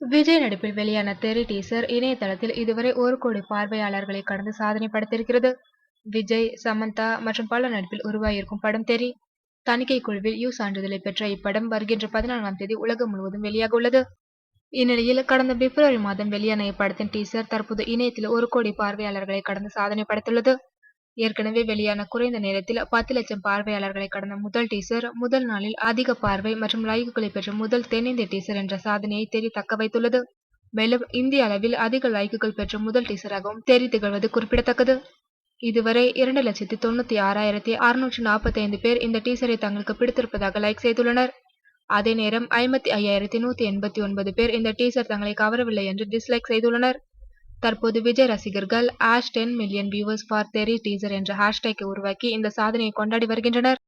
விஜய் நடிப்பில் வெளியான தெரி டீசர் இணையதளத்தில் இதுவரை ஒரு கோடி பார்வையாளர்களை கடந்து சாதனை படைத்திருக்கிறது. விஜய், சமந்தா மற்றும் பல நடிப்பில் உருவாகியிருக்கும் படம் தெரி தணிக்கை குழுவில் யூ சான்றிதழை பெற்ற இப்படம் வருகின்ற பதினான்காம் தேதி உலகம் முழுவதும் வெளியாக உள்ளது. இந்நிலையில் கடந்த பிப்ரவரி மாதம் வெளியான இப்படத்தின் டீசர் தற்போது இணையத்தில் ஒரு கோடி பார்வையாளர்களை கடந்து சாதனை படைத்துள்ளது. ஏற்கனவே வெளியான குறைந்த நேரத்தில் பத்து லட்சம் பார்வையாளர்களை கடந்த முதல் டீசர், முதல் நாளில் அதிக பார்வை மற்றும் லைக்குகளை பெற்ற முதல் தென்னிந்திய டீசர் என்ற சாதனையை தெறி தக்க வைத்துள்ளது. மேலும் இந்திய அளவில் அதிக லைக்குகள் பெற்ற முதல் டீசராகவும் தெறி திகழ்வது குறிப்பிடத்தக்கது. இதுவரை இரண்டு லட்சத்தி தொண்ணூத்தி ஆறாயிரத்தி அறுநூற்று நாற்பத்தைந்து பேர் இந்த டீசரை தங்களுக்கு பிடித்திருப்பதாக லைக் செய்துள்ளனர். அதே நேரம் ஐம்பத்தி ஐயாயிரத்தி நூத்தி எண்பத்தி ஒன்பது பேர் இந்த டீசர் தங்களை கவரவில்லை என்று டிஸ்லைக் செய்துள்ளனர். தற்போது விஜய் ரசிகர்கள் hash ten million viewers for Theri teaser என்ற ஹேஷ்டேக்கை உருவாக்கி இந்த சாதனையை கொண்டாடி வருகின்றனர்.